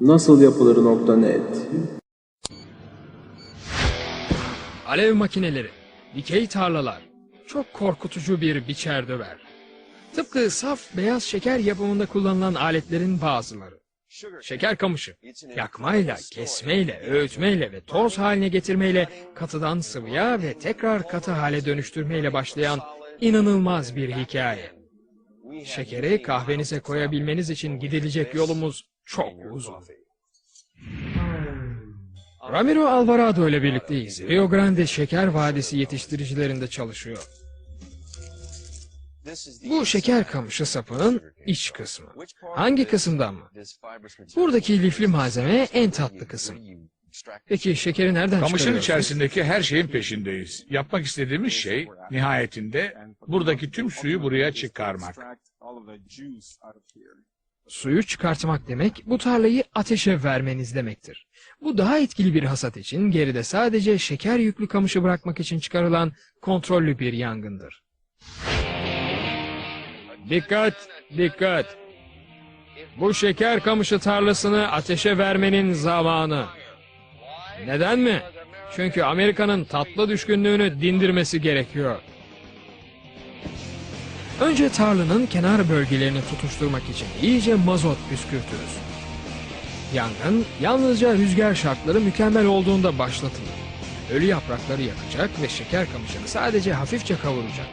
Nasıl yapılır nokta net. Alev makineleri, dikey tarlalar, çok korkutucu bir biçer döver. Tıpkı saf beyaz şeker yapımında kullanılan aletlerin bazıları. Şeker kamışı, yakmayla, kesmeyle, öğütmeyle ve toz haline getirmeyle katıdan sıvıya ve tekrar katı hale dönüştürmeyle başlayan inanılmaz bir hikaye. Şekeri kahvenize koyabilmeniz için gidilecek yolumuz çok uzun. Ramiro Alvarado ile birlikteyiz. Rio Grande Şeker Vadisi yetiştiricilerinde çalışıyor. Bu şeker kamışı sapının iç kısmı. Hangi kısımdan mı? Buradaki lifli malzeme en tatlı kısım. Peki şekeri nereden Kamışın içerisindeki her şeyin peşindeyiz. Yapmak istediğimiz şey nihayetinde buradaki tüm suyu buraya çıkarmak. Suyu çıkartmak demek bu tarlayı ateşe vermeniz demektir. Bu daha etkili bir hasat için geride sadece şeker yüklü kamışı bırakmak için çıkarılan kontrollü bir yangındır. Dikkat, dikkat. Bu şeker kamışı tarlasını ateşe vermenin zamanı. Neden mi? Çünkü Amerika'nın tatlı düşkünlüğünü dindirmesi gerekiyor. Önce tarlanın kenar bölgelerini tutuşturmak için iyice mazot püskürtürüz. Yangın yalnızca rüzgar şartları mükemmel olduğunda başlatılır. Ölü yaprakları yakacak ve şeker kamışını sadece hafifçe kavuracak.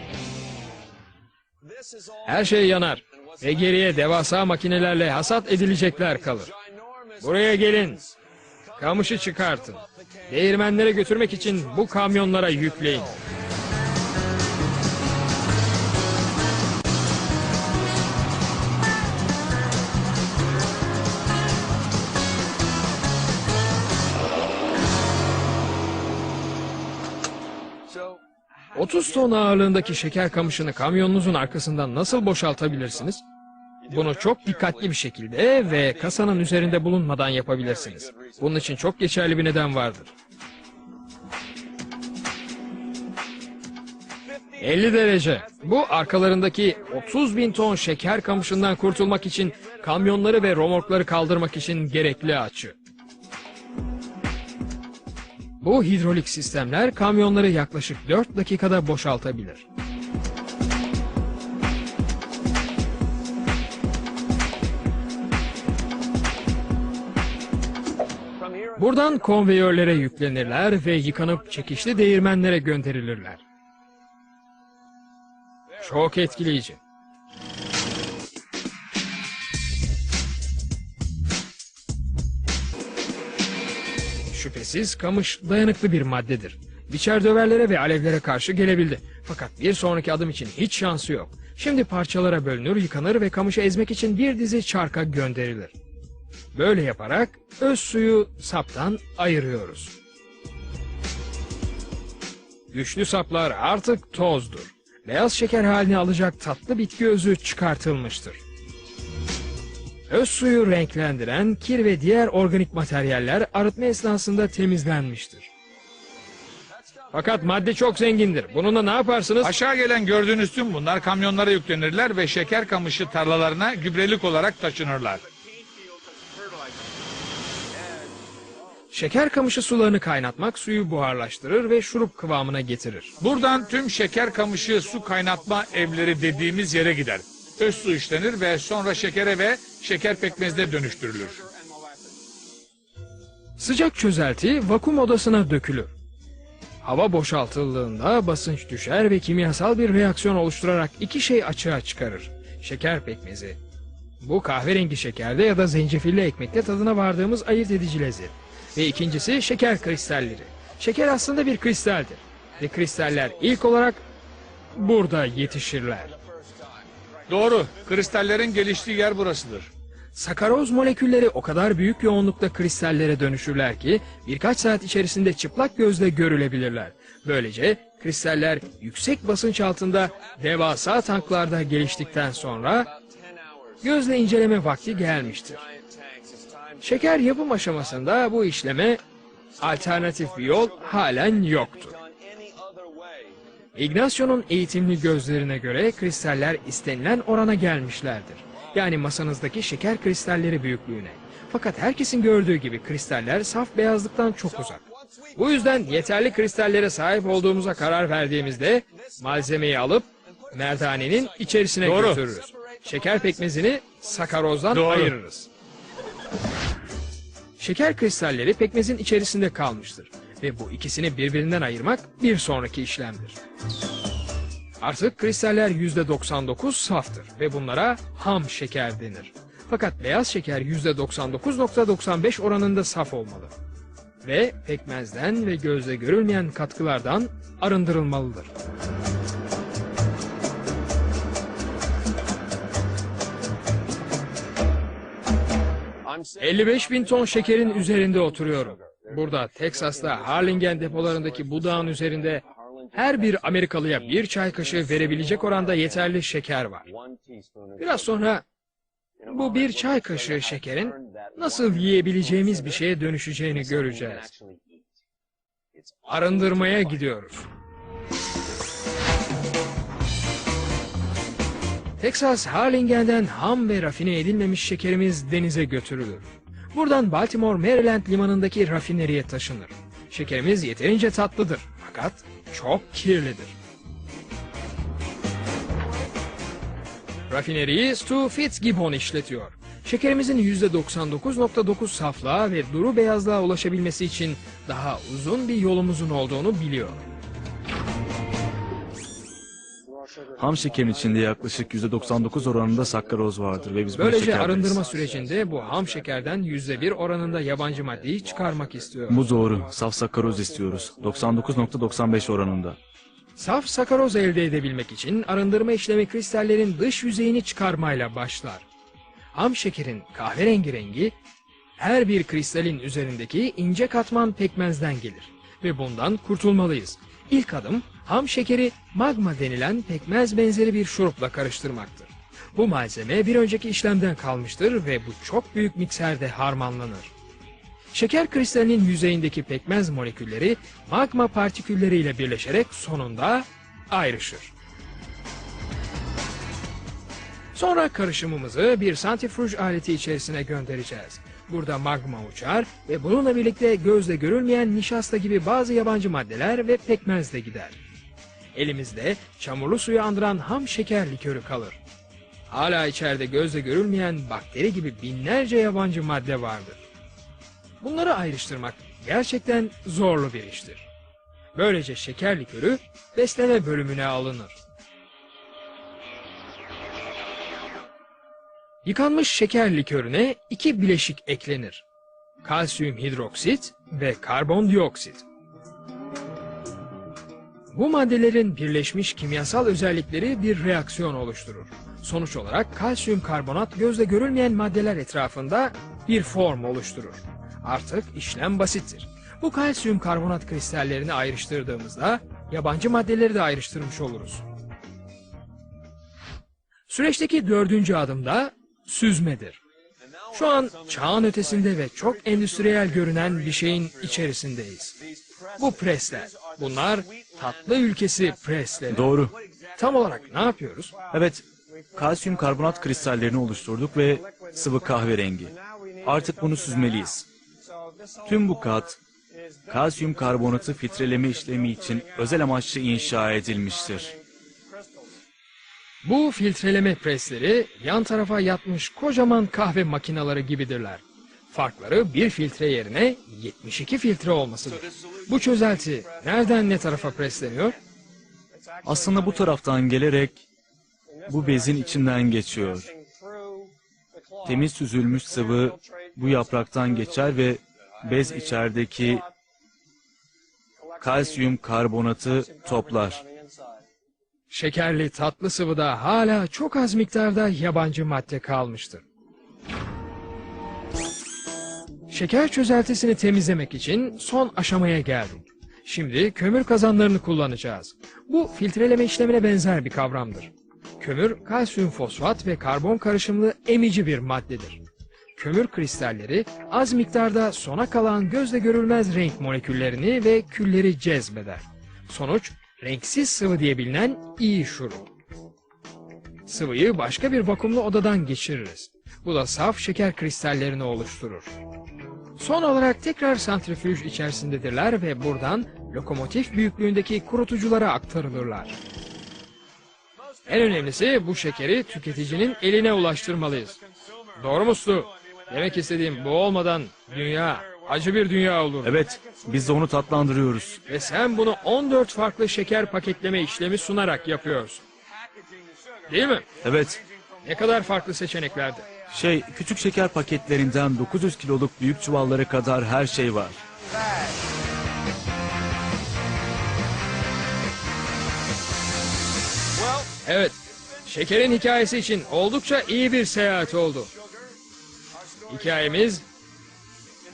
Her şey yanar ve geriye devasa makinelerle hasat edilecekler kalır. Buraya gelin. Kamışı çıkartın. Değirmenlere götürmek için bu kamyonlara yükleyin. 30 ton ağırlığındaki şeker kamışını kamyonunuzun arkasından nasıl boşaltabilirsiniz? Bunu çok dikkatli bir şekilde ve kasanın üzerinde bulunmadan yapabilirsiniz. Bunun için çok geçerli bir neden vardır. 50 derece. Bu arkalarındaki 30 bin ton şeker kamışından kurtulmak için kamyonları ve romorkları kaldırmak için gerekli açı. Bu hidrolik sistemler kamyonları yaklaşık 4 dakikada boşaltabilir. Buradan konveyörlere yüklenirler ve yıkanıp çekişli değirmenlere gönderilirler. Çok etkileyici. Şüphesiz kamış dayanıklı bir maddedir. Biçer döverlere ve alevlere karşı gelebildi. Fakat bir sonraki adım için hiç şansı yok. Şimdi parçalara bölünür, yıkanır ve kamışı ezmek için bir dizi çarka gönderilir. Böyle yaparak öz suyu saptan ayırıyoruz. Güçlü saplar artık tozdur. Beyaz şeker halini alacak tatlı bitki özü çıkartılmıştır. Öz suyu renklendiren kir ve diğer organik materyaller arıtma esnasında temizlenmiştir. Fakat madde çok zengindir. Bununla ne yaparsınız? Aşağı gelen gördüğünüz tüm bunlar kamyonlara yüklenirler ve şeker kamışı tarlalarına gübrelik olarak taşınırlar. Şeker kamışı sularını kaynatmak suyu buharlaştırır ve şurup kıvamına getirir. Buradan tüm şeker kamışı su kaynatma evleri dediğimiz yere gider. Öz su işlenir ve sonra şekere ve şeker pekmezine dönüştürülür. Sıcak çözelti vakum odasına dökülür. Hava boşaltıldığında basınç düşer ve kimyasal bir reaksiyon oluşturarak iki şey açığa çıkarır. Şeker pekmezi. Bu kahverengi şekerde ya da zencefilli ekmekte tadına vardığımız ayırt edici lezzet. Ve ikincisi şeker kristalleri. Şeker aslında bir kristaldir. Ve kristaller ilk olarak burada yetişirler. Doğru, kristallerin geliştiği yer burasıdır. Sakaroz molekülleri o kadar büyük yoğunlukta kristallere dönüşürler ki birkaç saat içerisinde çıplak gözle görülebilirler. Böylece kristaller yüksek basınç altında devasa tanklarda geliştikten sonra gözle inceleme vakti gelmiştir. Şeker yapım aşamasında bu işleme alternatif bir yol halen yoktur. Ignacio'nun eğitimli gözlerine göre kristaller istenilen orana gelmişlerdir. Yani masanızdaki şeker kristalleri büyüklüğüne. Fakat herkesin gördüğü gibi kristaller saf beyazlıktan çok uzak. Bu yüzden yeterli kristallere sahip olduğumuza karar verdiğimizde malzemeyi alıp merdanenin içerisine Doğru. götürürüz. Şeker pekmezini sakarozdan Doğru. ayırırız. Şeker kristalleri pekmezin içerisinde kalmıştır ve bu ikisini birbirinden ayırmak bir sonraki işlemdir. Artık kristaller %99 saftır ve bunlara ham şeker denir. Fakat beyaz şeker %99.95 oranında saf olmalı. Ve pekmezden ve gözle görülmeyen katkılardan arındırılmalıdır. 55 bin ton şekerin üzerinde oturuyorum. Burada Teksas'ta Harlingen depolarındaki bu dağın üzerinde her bir Amerikalıya bir çay kaşığı verebilecek oranda yeterli şeker var. Biraz sonra bu bir çay kaşığı şekerin nasıl yiyebileceğimiz bir şeye dönüşeceğini göreceğiz. Arındırmaya gidiyoruz. Texas Harlingen'den ham ve rafine edilmemiş şekerimiz denize götürülür. Buradan Baltimore, Maryland limanındaki rafineriye taşınır. Şekerimiz yeterince tatlıdır fakat çok kirlidir. Rafineriyi Stu Fitzgibbon işletiyor. Şekerimizin %99.9 saflığa ve duru beyazlığa ulaşabilmesi için daha uzun bir yolumuzun olduğunu biliyor. Ham şekerin içinde yaklaşık %99 oranında sakkaroz vardır ve biz Böylece şeker deriz. arındırma sürecinde bu ham şekerden %1 oranında yabancı maddeyi çıkarmak istiyor. Bu doğru. Saf sakkaroz istiyoruz. 99.95 oranında. Saf sakaroz elde edebilmek için arındırma işlemi kristallerin dış yüzeyini çıkarmayla başlar. Ham şekerin kahverengi rengi her bir kristalin üzerindeki ince katman pekmezden gelir ve bundan kurtulmalıyız. İlk adım ham şekeri magma denilen pekmez benzeri bir şurupla karıştırmaktır. Bu malzeme bir önceki işlemden kalmıştır ve bu çok büyük mikserde harmanlanır. Şeker kristalinin yüzeyindeki pekmez molekülleri magma partikülleriyle birleşerek sonunda ayrışır. Sonra karışımımızı bir santrifüj aleti içerisine göndereceğiz. Burada magma uçar ve bununla birlikte gözle görülmeyen nişasta gibi bazı yabancı maddeler ve pekmez de gider. Elimizde çamurlu suyu andıran ham şeker likörü kalır. Hala içeride gözle görülmeyen bakteri gibi binlerce yabancı madde vardır. Bunları ayrıştırmak gerçekten zorlu bir iştir. Böylece şeker likörü besleme bölümüne alınır. Yıkanmış şeker likörüne iki bileşik eklenir. Kalsiyum hidroksit ve karbondioksit. Bu maddelerin birleşmiş kimyasal özellikleri bir reaksiyon oluşturur. Sonuç olarak kalsiyum karbonat gözle görülmeyen maddeler etrafında bir form oluşturur. Artık işlem basittir. Bu kalsiyum karbonat kristallerini ayrıştırdığımızda yabancı maddeleri de ayrıştırmış oluruz. Süreçteki dördüncü adımda süzmedir. Şu an çağın ötesinde ve çok endüstriyel görünen bir şeyin içerisindeyiz. Bu presler. Bunlar tatlı ülkesi presleri. Doğru. Tam olarak ne yapıyoruz? Evet, kalsiyum karbonat kristallerini oluşturduk ve sıvı kahverengi. Artık bunu süzmeliyiz. Tüm bu kat, kalsiyum karbonatı filtreleme işlemi için özel amaçlı inşa edilmiştir. Bu filtreleme presleri yan tarafa yatmış kocaman kahve makineleri gibidirler. Farkları bir filtre yerine 72 filtre olmasıdır. Bu çözelti nereden ne tarafa presleniyor? Aslında bu taraftan gelerek bu bezin içinden geçiyor. Temiz süzülmüş sıvı bu yapraktan geçer ve bez içerideki kalsiyum karbonatı toplar. Şekerli tatlı sıvıda hala çok az miktarda yabancı madde kalmıştır. Şeker çözeltisini temizlemek için son aşamaya geldik. Şimdi kömür kazanlarını kullanacağız. Bu filtreleme işlemine benzer bir kavramdır. Kömür, kalsiyum fosfat ve karbon karışımlı emici bir maddedir. Kömür kristalleri az miktarda sona kalan gözle görülmez renk moleküllerini ve külleri cezbeder. Sonuç renksiz sıvı diye bilinen iyi şurup. sıvıyı başka bir vakumlu odadan geçiririz. Bu da saf şeker kristallerini oluşturur. Son olarak tekrar santrifüj içerisindedirler ve buradan lokomotif büyüklüğündeki kurutuculara aktarılırlar. En önemlisi bu şekeri tüketicinin eline ulaştırmalıyız. Doğru mu Stu? Demek istediğim bu olmadan dünya acı bir dünya olur. Evet, biz de onu tatlandırıyoruz. Ve sen bunu 14 farklı şeker paketleme işlemi sunarak yapıyorsun. Değil mi? Evet, Ne kadar farklı seçeneklerdi. şey küçük şeker paketlerinden 900 kiloluk büyük çuvallara kadar her şey var. Evet, şekerin hikayesi için oldukça iyi bir seyahat oldu. Hikayemiz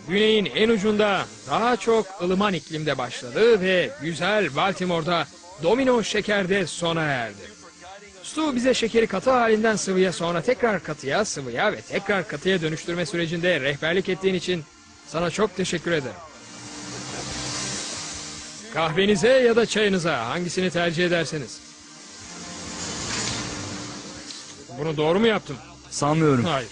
güneyin en ucunda daha çok ılıman iklimde başladı ve güzel Baltimore'da domino şekerde sona erdi. Stu bize şekeri katı halinden sıvıya sonra tekrar katıya, sıvıya ve tekrar katıya dönüştürme sürecinde rehberlik ettiğin için sana çok teşekkür ederim. Kahvenize ya da çayınıza hangisini tercih ederseniz. Bunu doğru mu yaptım? Sanmıyorum. Hayır.